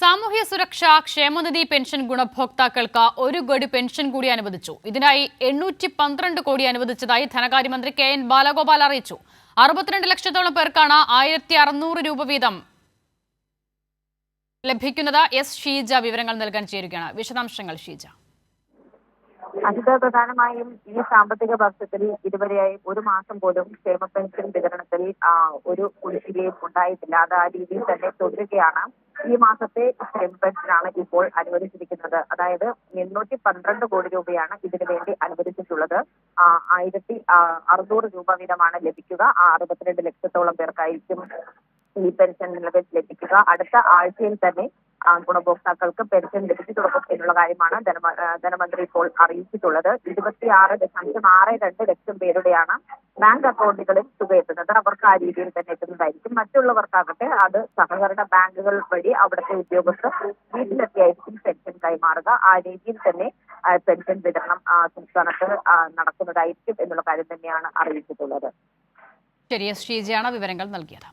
സാമൂഹ്യ സുരക്ഷാ ക്ഷേമനിധി പെൻഷൻ ഗുണഭോക്താക്കൾക്ക് ഒരു ഗഡു പെൻഷൻ കൂടി അനുവദിച്ചു. ഇതിനായി എണ്ണൂറ്റി പന്ത്രണ്ട് കോടി അനുവദിച്ചതായി ധനകാര്യമന്ത്രി കെ എൻ ബാലഗോപാൽ അറിയിച്ചു. അറുപത്തിരണ്ട് ലക്ഷത്തോളം പേർക്കാണ് ആയിരത്തി അറുന്നൂറ് രൂപ വീതം ലഭിക്കുന്നത്. എസ് ഷീജ വിവരങ്ങൾ നൽകാൻ ചേരുകയാണ്. വിശദാംശങ്ങൾ ഷീജ. അതിത് പ്രധാനമായും ഈ സാമ്പത്തിക വർഷത്തിൽ ഇതുവരെയായി ഒരു മാസം പോലും ക്ഷേമ പെൻഷൻ വിതരണത്തിൽ ഒരു കുടിശ്ശികയും ഉണ്ടായിട്ടില്ല. അത് ആ രീതിയിൽ തന്നെ തുടരുകയാണ്. ഈ മാസത്തെ പെൻഷനാണ് ഇപ്പോൾ അനുവദിച്ചിരിക്കുന്നത്. അതായത് എണ്ണൂറ്റി പന്ത്രണ്ട് കോടി രൂപയാണ് ഇതിനു വേണ്ടി അനുവദിച്ചിട്ടുള്ളത്. ആയിരത്തി അറുന്നൂറ് രൂപ വീതമാണ് ലഭിക്കുക. ആ അറുപത്തിരണ്ട് ലക്ഷത്തോളം പേർക്കായിരിക്കും ഈ പെൻഷൻ നിലവിൽ ലഭിക്കുക. അടുത്ത ആഴ്ചയിൽ തന്നെ ഗുണഭോക്താക്കൾക്ക് പെൻഷൻ ലഭിച്ചു തുടങ്ങും എന്നുള്ള കാര്യമാണ് ധനമന്ത്രി ഇപ്പോൾ അറിയിച്ചിട്ടുള്ളത്. ഇരുപത്തിയാറ് ദശാംശം ആറ് രണ്ട് ലക്ഷം പേരുടെയാണ് ബാങ്ക് അക്കൗണ്ടുകളിൽ തുക എത്തുന്നത് അവർക്ക് ആ രീതിയിൽ തന്നെ എത്തുന്നതായിരിക്കും. മറ്റുള്ളവർക്കാകട്ടെ അത് സഹകരണ ബാങ്കുകൾ വഴി അവിടുത്തെ ഉദ്യോഗസ്ഥർ വീട്ടിലെത്തിയായിരിക്കും പെൻഷൻ കൈമാറുക. ആ രീതിയിൽ തന്നെ പെൻഷൻ വിതരണം സംസ്ഥാനത്ത് നടക്കുന്നതായിരിക്കും എന്നുള്ള കാര്യം തന്നെയാണ് അറിയിച്ചിട്ടുള്ളത്. ശരി എസ് ശ്രീജയാണ് വിവരങ്ങൾ നൽകിയത്.